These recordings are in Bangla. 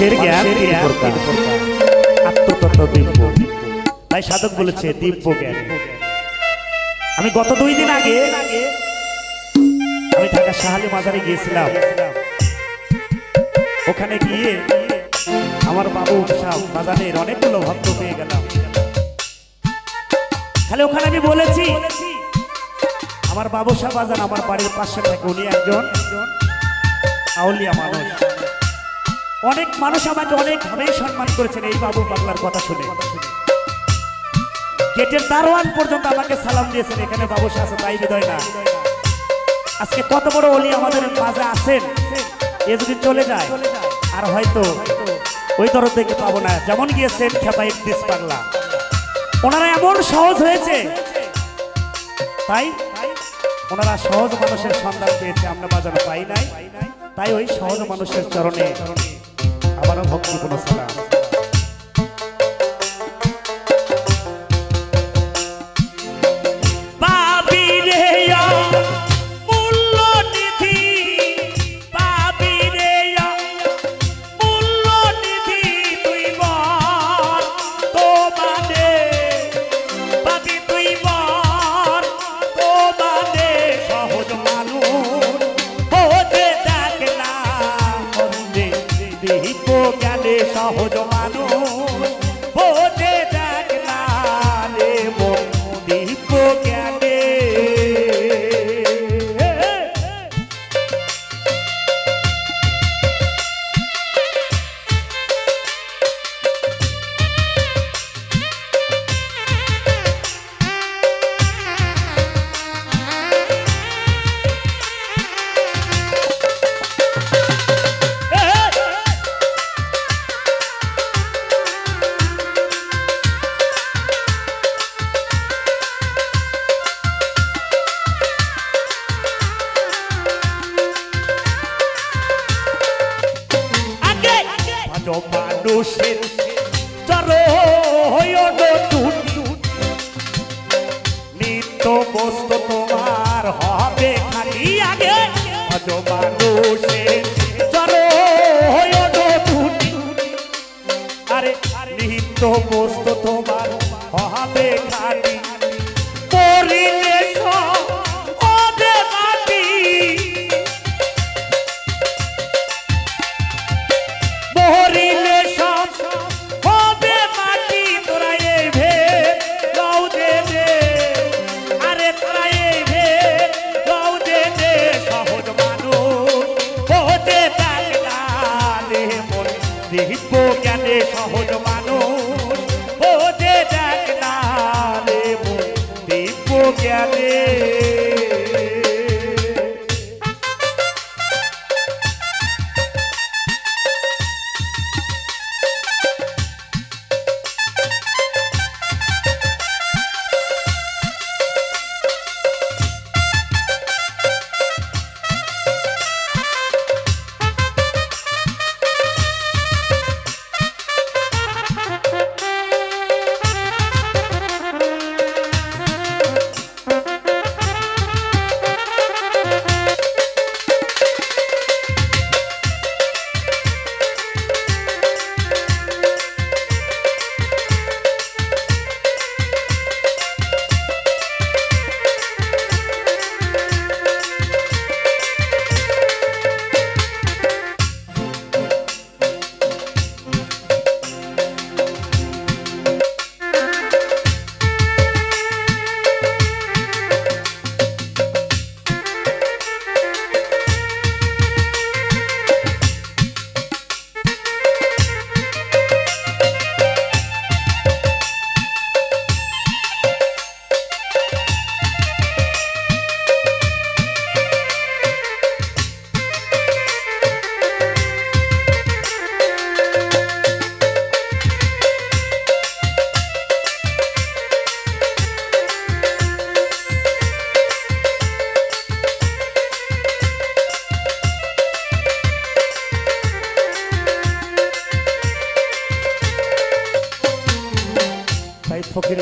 মানুষের জ্ঞান তিন প্রকার। আত্মতত্ত্ব দিব্য তাই সাধক বলেছে দিব্য জ্ঞান। আমি গত দুই দিন আগে আমি ঢাকা সাহালি মাজারে গিয়েছিলাম। ওখানে গিয়ে আমার বাবু সাহেব বাজারের অনেকগুলো ভক্ত পেয়ে গেলাম। খালি ওখানে আমি বলেছি আমার বাবু সাহেব বাজান আমার বাড়ির পাশে থাকে উনি একজন আউলিয়া মানুষ। অনেক মানুষ আমাকে অনেকভাবেই সম্মান করেছেন, এই বাবু বাংলার কথা শুনে। গেটের দারোয়ান পর্যন্ত আমাকে সালাম দিয়েছেন, এখানে বাবু আছে, তাই হৃদয় না আজকে কত বড় অলি আমাদের মাঝে আছেন, এ যদি চলে যায়, আর হয়তো ওই তরফ থেকে পাবো না। যেমন গিয়েছেন খেপা একত্রিশ বাংলা ওনারা এমন সহজ হয়েছে। তাই ওনারা সহজ মানুষের সন্ধান পেয়েছে, আমরা বাজানো পাই নাই। তাই ওই সহজ মানুষের চরণে আবারও ভক্তিপূর্ণ সালাম জ্ঞানে সহজ মানুষ হতে নিত্য বস্তু তোমার হবে খালি পরিলে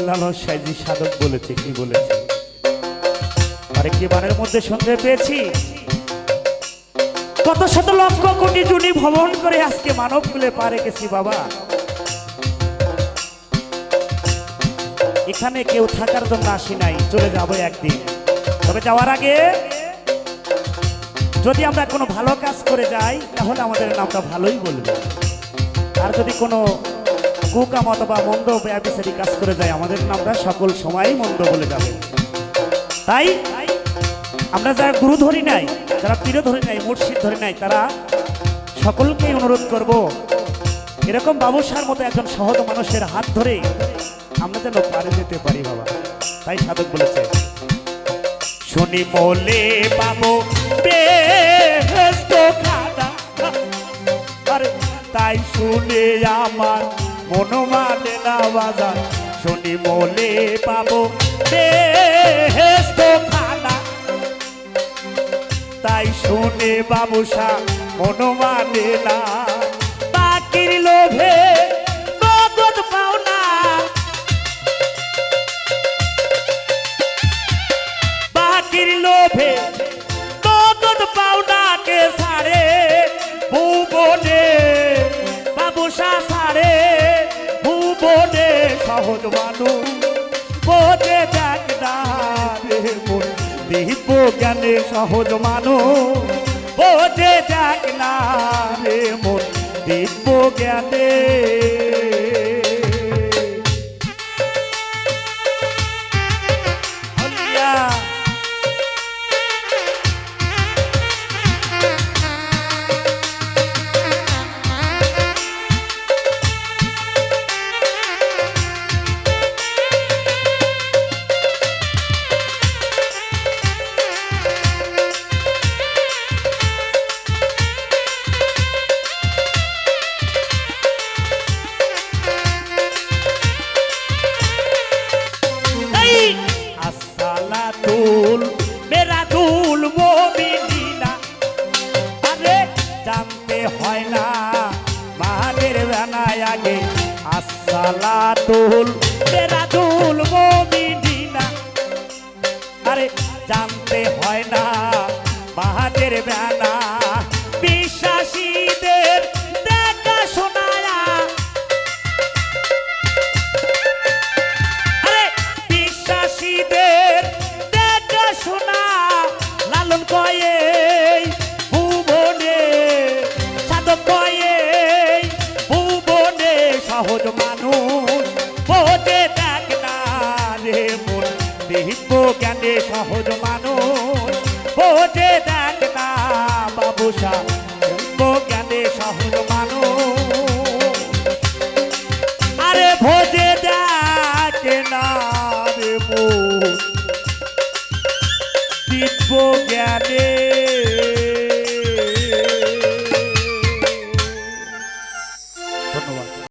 লালন সাইজি সাধক বলেছে, কি বলেছে? আরে কি বানের মধ্যে সন্দেহ পেয়েছি। কত শত লক্ষ কোটি জুনি ভ্রমণ করে আজকে মানব কুলে পারে গেছি বাবা। এখানে কেউ থাকার জন্য আসি নাই, চলে যাব একদিন। তবে যাওয়ার আগে, যদি আমরা কোনো ভালো কাজ করে যাই, তাহলে আমাদের নামটা ভালোই বলবে। আর যদি কোনো কুকাম অথবা মন্দ ব্যবসায়ী কাজ করে যায়। আমাদের নামটা সকল সময় মন্দ বলে যাবে। তাই আমরা যারা গুরু ধরি নাই, যারা পীর ধরি নাই, মুর্শিদ ধরি নাই, তারা সকলকেই অনুরোধ করব, এরকম বাবুসার মতো একজন সহজ মানুষের হাত ধরে আমরা যেন পারে যেতে পারি বাবা। তাই সাধক বলেছে, শুনি বলে আরে তাই শুনে আমার মন মানে না বাজার, শুনি বলে পাবো খানা তাই শুনে বাবুসা মানে না, বাকির লোভে সহজ মানুষ বোঝে দেখ আগে আসসালাতুল বেরাদুল মুমিনিনা। আরে জানতে হয় না বাহাদের বেনা সহজ মানুষ। বোঝে দেখ না রে মন দিব্য জ্ঞানে সহজ মানুষ। বোঝে দেখ না বাবুসা জ্ঞানে সহজ মানুষ। আরে ভোজে ডাকে না রে মো দিব্য জ্ঞানে